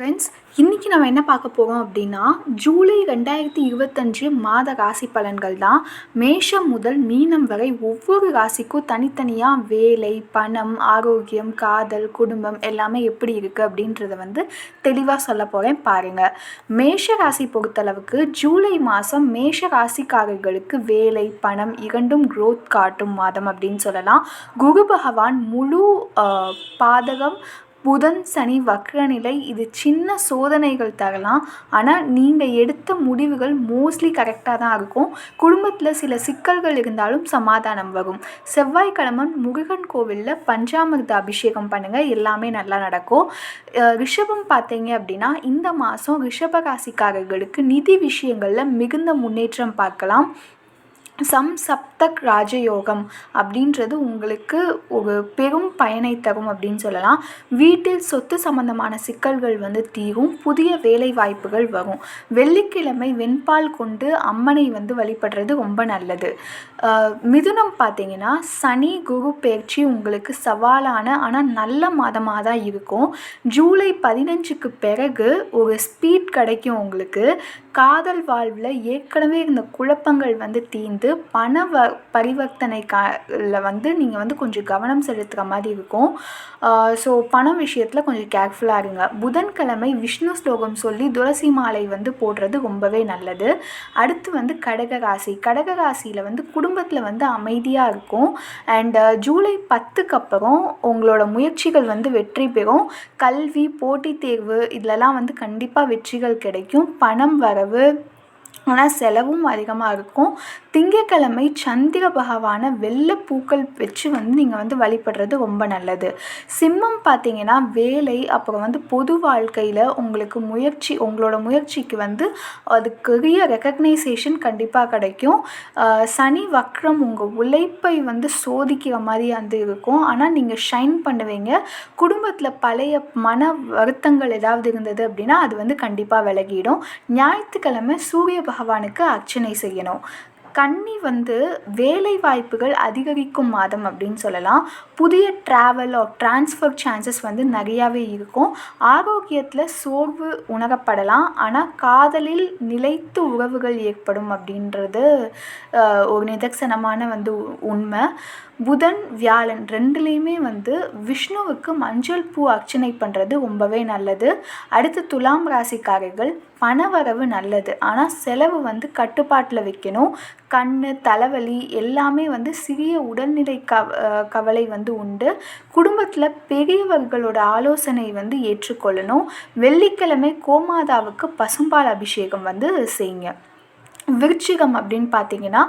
Friends இன்றைக்கி நம்ம என்ன பார்க்க போகிறோம் அப்படின்னா ஜூலை ரெண்டாயிரத்தி இருபத்தஞ்சு மாத ராசி பலன்கள் தான். மேஷம் முதல் மீனம் வரை ஒவ்வொரு ராசிக்கும் தனித்தனியாக வேலை பணம் ஆரோக்கியம் காதல் குடும்பம் எல்லாமே எப்படி இருக்குது அப்படின்றத வந்து தெளிவாக சொல்ல போகிறேன் பாருங்கள் மேஷ ராசி பொறுத்தளவுக்கு ஜூலை மாதம் மேஷ ராசிக்காரர்களுக்கு வேலை பணம் இரண்டும் க்ரோத் காட்டும் மாதம் அப்படின்னு சொல்லலாம். குரு பகவான் முழு பாதகம் புதன் சனி வக்ரநிலை இது சின்ன சோதனைகள் தரலாம். ஆனால் நீங்கள் எடுத்த முடிவுகள் மோஸ்ட்லி கரெக்டாக தான் இருக்கும். குடும்பத்தில் சில சிக்கல்கள் இருந்தாலும் சமாதானம் வரும். செவ்வாய்க்கிழமை முருகன் கோவிலில் பஞ்சாமிர்த அபிஷேகம் பண்ணுங்கள் எல்லாமே நல்லா நடக்கும். ரிஷபம் பார்த்தீங்க அப்படின்னா இந்த மாதம் ரிஷப ராசிக்காரர்களுக்கு நிதி விஷயங்களில் மிகுந்த முன்னேற்றம் பார்க்கலாம். சம் சப்தக் ராஜயோகம் அப்படின்றது உங்களுக்கு ஒரு பெரும் பயனை தரும் அப்படின்னு சொல்லலாம். வீட்டில் சொத்து சம்பந்தமான சிக்கல்கள் வந்து தீரும் புதிய வேலை வாய்ப்புகள் வரும். வெள்ளிக்கிழமை வெண்பால் கொண்டு அம்மனை வந்து வழிபடுறது ரொம்ப நல்லது. மிதுனம் பார்த்தீங்கன்னா சனி குரு பயிற்சி உங்களுக்கு சவாலான ஆனால் நல்ல மாதமாக தான் இருக்கும். ஜூலை பதினஞ்சுக்கு பிறகு ஒரு ஸ்பீட் கிடைக்கும் உங்களுக்கு. காதல் வாழ்வில் ஏற்கனவே இருந்த குழப்பங்கள் வந்து தீர்ந்து பண வ பரிவர்த்தனை வந்து நீங்கள் வந்து கொஞ்சம் கவனம் செலுத்துகிற மாதிரி இருக்கும். ஸோ பணம் விஷயத்தில் கொஞ்சம் கேர்ஃபுல்லாக இருங்க. புதன்கிழமை விஷ்ணு ஸ்லோகம் சொல்லி துளசி மாலை வந்து போடுறது ரொம்பவே நல்லது. அடுத்து வந்து கடக ராசி கடக ராசியில் வந்து குடும்பத்தில் வந்து அமைதியாக இருக்கும். அண்ட் ஜூலை பத்துக்கு அப்புறம் உங்களோட முயற்சிகள் வந்து வெற்றி பெறும். கல்வி போட்டித் தேர்வு இதிலலாம் வந்து கண்டிப்பாக வெற்றிகள் கிடைக்கும். பணம் வரவு ஆனால் செலவும் அதிகமாக இருக்கும். திங்கக்கிழமை சந்திர பகவானை வெள்ளை பூக்கள் வச்சு வந்து நீங்கள் வந்து வழிபடுறது ரொம்ப நல்லது. சிம்மம் பார்த்தீங்கன்னா வேலை அப்புறம் வந்து பொது வாழ்க்கையில் உங்களுக்கு முயற்சி உங்களோட முயற்சிக்கு வந்து அதுக்குரிய ரெக்கக்னைசேஷன் கண்டிப்பாக கிடைக்கும். சனி வக்ரம் உங்கள் உழைப்பை வந்து சோதிக்கிற மாதிரி வந்து இருக்கும். ஆனால் நீங்கள் ஷைன் பண்ணுவீங்க. குடும்பத்தில் பழைய மன வருத்தங்கள் ஏதாவது இருந்தது அப்படின்னா அது வந்து கண்டிப்பாக விலகிடும். ஞாயிற்றுக்கிழமை சூரிய பகவானுக்கு அர்ச்சனை செய்யணும். கன்னி வந்து வேலை வாய்ப்புகள் அதிகரிக்கும் மாதம் அப்படின்னு சொல்லலாம். புதிய ட்ராவல் ஆர் டிரான்ஸ்ஃபர் சான்சஸ் வந்து நிறையாவே இருக்கும். ஆரோக்கியத்தில் சோர்வு உணரப்படலாம். ஆனால் காதலில் நிலைத்து உறவுகள் ஏற்படும் அப்படின்றது ஒரு நிதர்சனமான வந்து உண்மை. புதன் வியாழன் ரெண்டுலேயுமே வந்து விஷ்ணுவுக்கு மஞ்சள் பூ அர்ச்சனை பண்ணுறது ரொம்பவே நல்லது. அடுத்து துலாம் ராசிக்காரர்கள் பணவரவு நல்லது. ஆனால் செலவு வந்து கட்டுப்பாட்டில் வைக்கணும். கண் தலைவலி எல்லாமே வந்து சிறிய உடல்நிலை கவ கவலை வந்து உண்டு. குடும்பத்தில் பெரியவர்களோட ஆலோசனை வந்து ஏற்றுக்கொள்ளணும். வெள்ளிக்கிழமை கோமாதாவுக்கு பசும்பால் அபிஷேகம் வந்து செய்யுங்க. விருச்சிகம் அப்படின்னு பார்த்தீங்கன்னா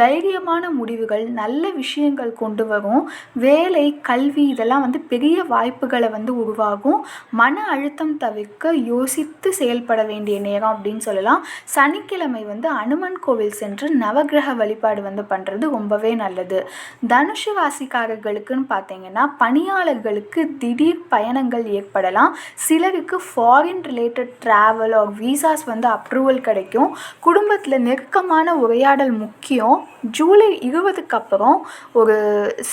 தைரியமான முடிவுகள் நல்ல விஷயங்கள் கொண்டு வரும். வேலை கல்வி இதெல்லாம் வந்து பெரிய வாய்ப்புகளை வந்து உருவாகும். மன அழுத்தம் தவிர்க்க யோசித்து செயல்பட வேண்டிய நேரம் அப்படின்னு சொல்லலாம். சனிக்கிழமை வந்து அனுமன் கோவில் சென்று நவக்கிரக வழிபாடு வந்து பண்ணுறது ரொம்பவே நல்லது. தனுஷு ராசிக்காரர்களுக்குன்னு பார்த்தீங்கன்னா பணியாளர்களுக்கு திடீர் பயணங்கள் ஏற்படலாம். சிலருக்கு foreign related travel or visas வந்து அப்ரூவல் கிடைக்கும். குடும்பத்தில் நெருக்கமான உரையாடல் முக்கியம். ஜூலை இருபதுக்கு அப்புறம் ஒரு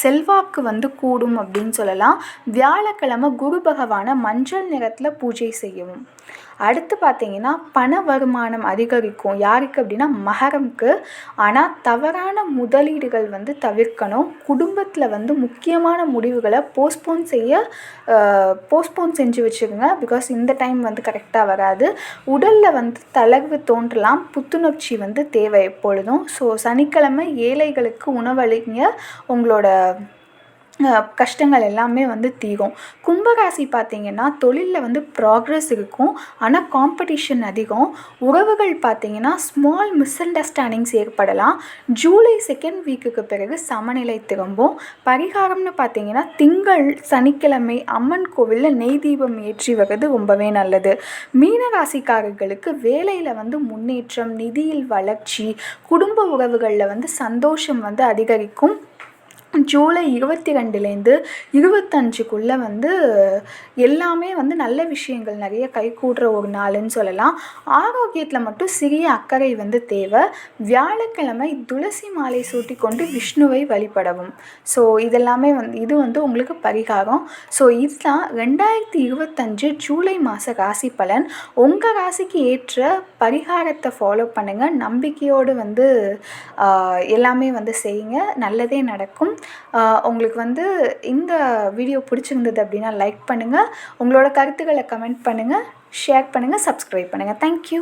செல்வாக்கு வந்து கூடும் அப்படின்னு சொல்லலாம். வியாழக்கிழமை குரு பகவானை மஞ்சள் நிறத்தில் பூஜை செய்யவும். அடுத்து பார்த்தீங்கன்னா பண வருமானம் அதிகரிக்கும். யாருக்கு அப்படின்னா மகரம்க்கு. ஆனால் தவறான முதலீடுகள் வந்து தவிர்க்கணும். குடும்பத்தில் வந்து முக்கியமான முடிவுகளை போஸ்ட்போன் செய்ய போஸ்ட்போன் செஞ்சு வச்சுருங்க பிகாஸ் இந்த டைம் வந்து கரெக்டாக வராது. உடலில் வந்து தளர்வு தோன்றலாம். புத்துணர்ச்சி வந்து தேவை எப்பொழுதும். ஸோ சனிக்கிழமை ஏழைகளுக்கு உணவளிங்க. உங்களோட கஷ்டங்கள் எல்லாமே வந்து தீரும். கும்பராசி பார்த்தீங்கன்னா தொழிலில் வந்து ப்ராக்ரஸ் இருக்கும். ஆனால் காம்படிஷன் அதிகம். உறவுகள் பார்த்தீங்கன்னா ஸ்மால் மிஸ் அண்டர்ஸ்டாண்டிங்ஸ் ஏற்படலாம். ஜூலை செகண்ட் வீக்குக்கு பிறகு சமநிலை திரும்பும். பரிகாரம்னு பார்த்தீங்கன்னா திங்கள் சனிக்கிழமை அம்மன் கோவிலில் நெய் தீபம் ஏற்றி வர்றது ரொம்பவே நல்லது. மீனராசிக்காரர்களுக்கு வேலையில் வந்து முன்னேற்றம் நிதியில் வளர்ச்சி குடும்ப உறவுகளில் வந்து சந்தோஷம் வந்து அதிகரிக்கும். ஜூலை இருபத்தி ரெண்டுலேருந்து இருபத்தஞ்சுக்குள்ளே வந்து எல்லாமே வந்து நல்ல விஷயங்கள் நிறைய கைகூடுற ஒரு நாளுன்னு சொல்லலாம். ஆரோக்கியத்தில் மட்டும் சிறிய அக்கறை வந்து தேவை. வியாழக்கிழமை துளசி மாலை சூட்டி கொண்டு விஷ்ணுவை வழிபடவும். ஸோ இதெல்லாமே வந்து இது வந்து உங்களுக்கு பரிகாரம். ஸோ இதுதான் ரெண்டாயிரத்தி இருபத்தஞ்சு ஜூலை மாத ராசி பலன். உங்கள் ராசிக்கு ஏற்ற பரிகாரத்தை ஃபாலோ பண்ணுங்கள் நம்பிக்கையோடு வந்து எல்லாமே வந்து செய்யுங்க. நல்லதே நடக்கும். உங்களுக்கு வந்து இந்த வீடியோ பிடிச்சிருந்தது அப்படின்னா லைக் பண்ணுங்கள் உங்களோட கருத்துக்களை கமெண்ட் பண்ணுங்கள் ஷேர் பண்ணுங்கள் சப்ஸ்கிரைப் பண்ணுங்கள் தேங்க்யூ